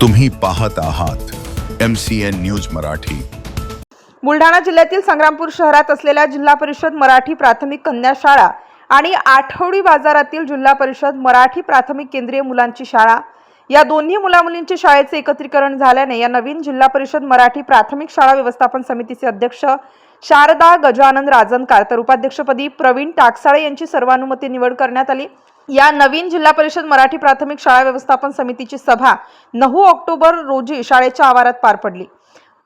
तुम्ही पाहत आहात M C N news Marathi. Buldhana जिल्ह्यातील संग्रामपूर शहरात असलेल्या जिल्हा परिषद मराठी प्राथमिक कन्या शाळा आणि आठवडी बाजारातील जिल्हा परिषद मराठी प्राथमिक केंद्रीय मुलांची शाळा या दोन्ही मुलामुलींच्या शाळेचे एकत्रीकरण झाल्याने या नवीन जिल्हा परिषद मराठी प्राथमिक शाळा व्यवस्थापन समितीचे अध्यक्ष शारदा गजानन राजनकार तर उपाध्यक्षपदी प्रवीण टाकसाळे यांची सर्वानुमते निवड करण्यात आली. या नवीन जिल्हा परिषद मराठी प्राथमिक शाळा व्यवस्थापन समितीची सभा नऊ ऑक्टोबर रोजी शाळेच्या आवारात पार पडली.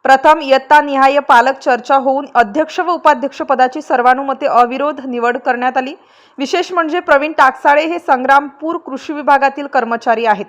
प्रथम इयत्ता निहाय पालक चर्चा होऊन अध्यक्ष व उपाध्यक्ष पदाची सर्वानुमते अविरोध निवड करण्यात आली. विशेष म्हणजे प्रवीण टाकसाळे हे संग्रामपूर कृषी विभागातील कर्मचारी आहेत.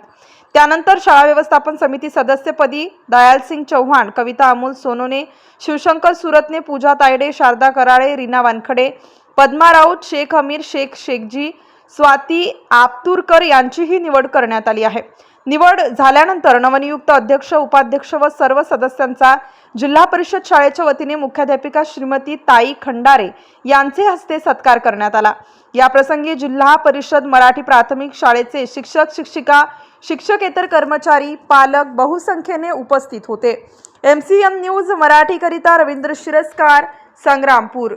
त्यानंतर शाळा व्यवस्थापन समिती सदस्यपदी दयालसिंग चव्हाण कविता अमोल सोनोने शिवशंकर सुरतने पूजा तायडे शारदा कराळे रीना वानखडे पद्मा राऊत शेख अमीर शेख शेखजी स्वाती आपतूरकर यांचीही निवड करण्यात आली आहे. निवड झाल्यानंतर नवनियुक्त अध्यक्ष उपाध्यक्ष व सर्व सदस्यांचा जिल्हा परिषद शाळेच्या वतीने मुख्याध्यापिका श्रीमती ताई खंडारे यांचे हस्ते सत्कार करण्यात आला. याप्रसंगी जिल्हा परिषद मराठी प्राथमिक शाळेचे शिक्षक शिक्षिका शिक्षकेतर कर्मचारी पालक बहुसंख्येने उपस्थित होते. एम सी एम न्यूज मराठीकरिता रवींद्र शिरस्कार संग्रामपूर.